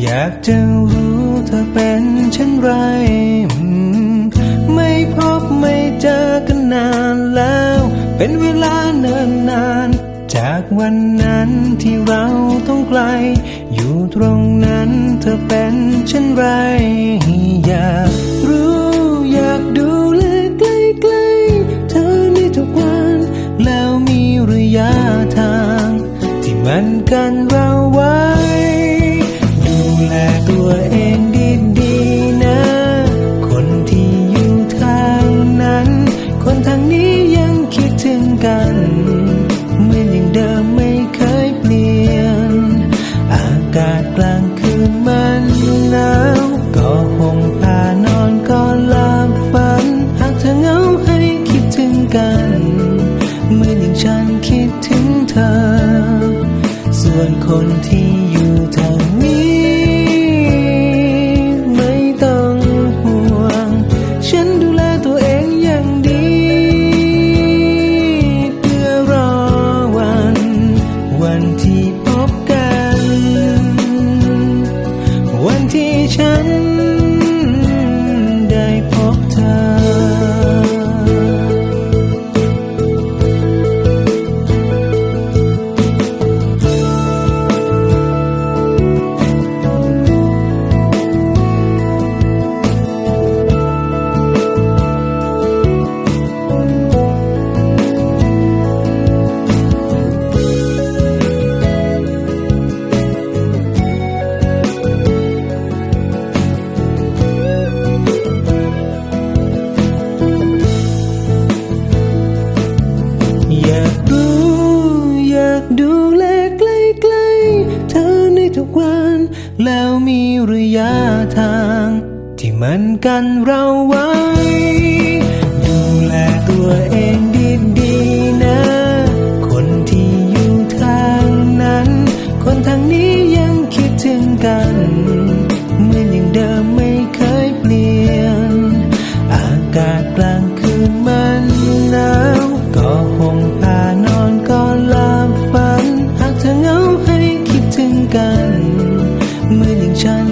อยากจะรู้เธอเป็นเช่นไร ไม่พบไม่เจอกันนานแล้ว เป็นเวลาเนิ่นนาน จากวันนั้นที่เราต้องไกล อยู่ตรงนั้นเธอเป็นเช่นไร อยากรู้อยากดูแลใกล้ๆเธอในทุกวัน แล้วมีระยะทาง ที่มันกันเรา ถึงกันเหมือนอย่างเดิมไม่เคยเปลี่ยน อากาศกลางคืนมันหนาวก็ห่มผ้านอนก็หลับฝัน หากเธอเหงาให้คิดถึงกันเหมือนอย่างฉันคิดถึงเธอ ส่วนคนที่ วั แล้วมีระยะทาง ที่มันกันเราไว้ ดูแลตัวเองดีๆนะ คนที่อยู่ทางนั้น คนทางนี้ยังคิดถึงกัน